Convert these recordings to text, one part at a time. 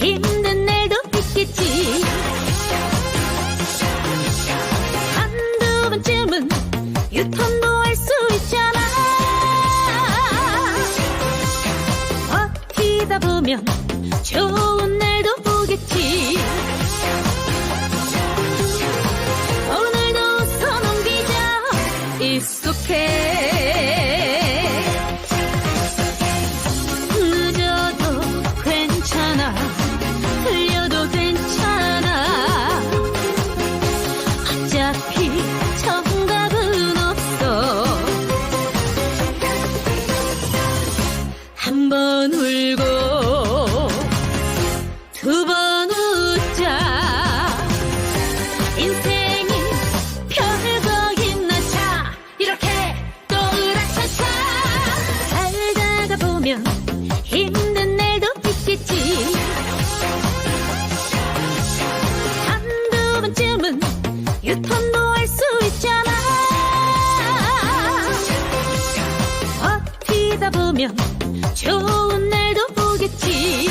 힘든 날도 있겠지. 한두 번쯤은 유턴도 할 수 있잖아. 버티다 보면 좋은 날도 오겠지. 오늘도 선 옮기자. 익숙해. 괜찮아. 한두 번쯤은 유턴도 할 수 있잖아. 버티다 보면 좋은 날도 오겠지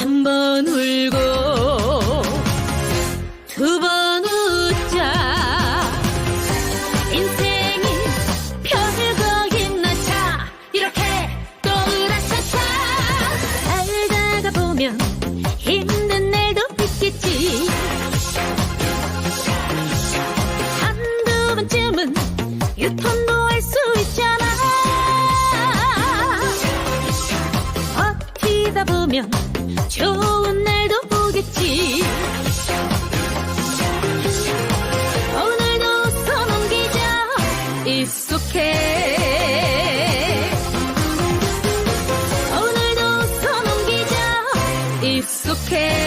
한 번 울고 두 번 웃자. 인생이 별거 있나 자 이렇게 또 으라차차 살다가 보면 힘든 날도 있겠지. 한두 번쯤은 유턴도 할 수 있잖아. 버티다 보면 좋은 날도 오겠지. 오늘도 넘기자 It's okay 오늘도 넘기자 It's okay